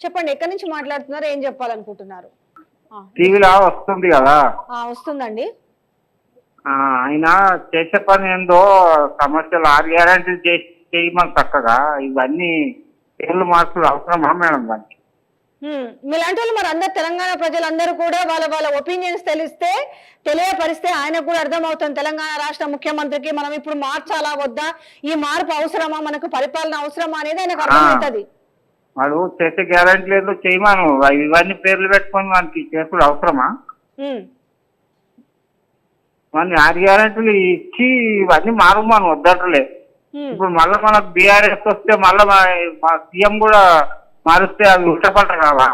చెప్పండి ఎక్కడి నుంచి మాట్లాడుతున్నారు? ఏం చెప్పాలనుకుంటున్నారు? టీవీలో వస్తుంది కదా? వస్తుందండి. ఆయన చేసే పని ఏందో సమస్యలు ఆరు గ్యారంటీలు చేసి చేయమని చక్కగా ఇవన్నీ పేర్లు మార్పులు అవసరమా మేడం దానికి. మీలాంటి వాళ్ళు మరి అందరు తెలంగాణ ప్రజలందరూ కూడా వాళ్ళ వాళ్ళ ఒపీనియన్స్ తెలిస్తే తెలియపరిస్తే ఆయనకు కూడా అర్థమవుతుంది. తెలంగాణ రాష్ట్ర ముఖ్యమంత్రికి మనం ఇప్పుడు మార్చాలా వద్దా? ఈ మార్పు అవసరమా? మనకు పరిపాలన అవసరమా అనేది ఆయనకు అర్థమవుతుంది. వాడు చేసే గ్యారంటీలు ఏదో చేయమను ఇవన్నీ పేర్లు పెట్టుకొని మనకి చేసుడు అవసరమా. మన ఆరు గ్యారంటీలు ఇచ్చి ఇవన్నీ మారమని వద్దట్లే. ఇప్పుడు మళ్ళీ మనకు బీఆర్ఎస్ వస్తే మళ్ళీ మా సీఎం కూడా మారిస్తే అవి ఉల్టపల్ట కావా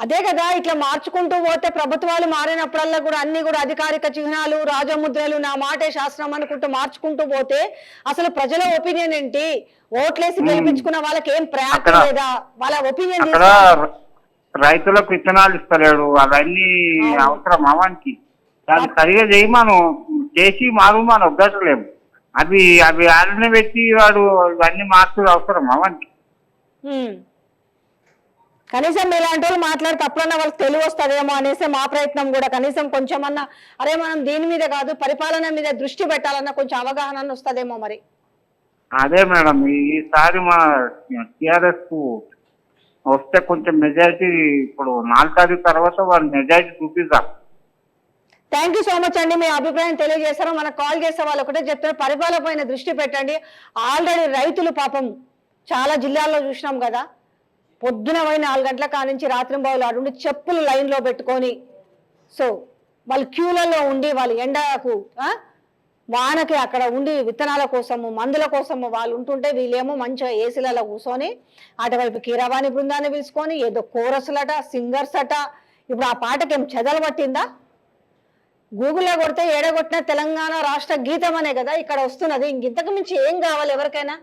అదే కదా ఇట్లా మార్చుకుంటూ పోతే ప్రభుత్వాలు మారినప్పుడల్లా కూడా అన్ని కూడా అధికారిక చిహ్నాలు రాజముద్రలు నా మాటే శాస్త్రం అనుకుంటూ మార్చుకుంటూ పోతే అసలు ప్రజల ఒపీనియన్ ఏంటి? ఓట్లేసి గెలిపించుకున్న వాళ్ళకి ఏం అక్కడ- లేదా? వాళ్ళ ఒపీనియన్ రైతులకు విత్తనాలు ఇస్తలేడు అవన్నీ అవును. అవసరమా వానికి దాన్ని సరిగా చేయమను చేసి మారుమని వద్దట్లేము అవి అవి ఆడనే పెట్టి వాడు ఇవన్నీ మార్చుడు అవసరమా వానికి హ్మ్. కనీసం ఇలాంటి వాళ్ళు మాట్లాడితే అప్పుడన్నా వాళ్ళకి తెలివి వస్తుందేమో అనేసి మా ప్రయత్నం కూడా. కనీసం కొంచెం అన్నా అరే మనం దీని మీద కాదు పరిపాలన మీద దృష్టి పెట్టాలన్న కొంచెం అవగాహన వస్తుందేమో మరి. అదే మేడం ఈసారి మా టిఆర్ఎస్కు వస్తే కొంచెం మెజారిటీ ఇప్పుడు నాలుగు తారీఖు తర్వాత వాళ్ళు మెజారిటీ చూపిద్దాం థ్యాంక్ యూ సో మచ్ అండి. మీ అభిప్రాయం తెలియజేశారు. మనకు కాల్ చేసే వాళ్ళు ఒకటే చెప్తారు పరిపాలన దృష్టి పెట్టండి. ఆల్రెడీ రైతులు పాపం చాలా జిల్లాల్లో చూసినాం కదా. పొద్దున పోయి నాలుగు గంటల కానించి రాత్రి బావులు ఆడుండి చెప్పులు లైన్లో పెట్టుకొని సో వాళ్ళు క్యూలలో ఉండి వాళ్ళు ఎండకు వానకి అక్కడ ఉండి విత్తనాల కోసము మందుల కోసము వాళ్ళు ఉంటుంటే వీళ్ళేమో మంచిగా ఏసీలలో కూర్చొని అటువైపు కీరవాణి బృందాన్ని పిలుచుకొని ఏదో కోరసులట సింగర్స్ అట. ఇప్పుడు ఆ పాటకి ఏం చెదలు పట్టిందా? గూగుల్లో కొడితే ఏడగొట్టిన తెలంగాణ రాష్ట్ర గీతం అనే కదా ఇక్కడ వస్తున్నది. ఇంక ఇంతకు మించి ఏం కావాలి ఎవరికైనా?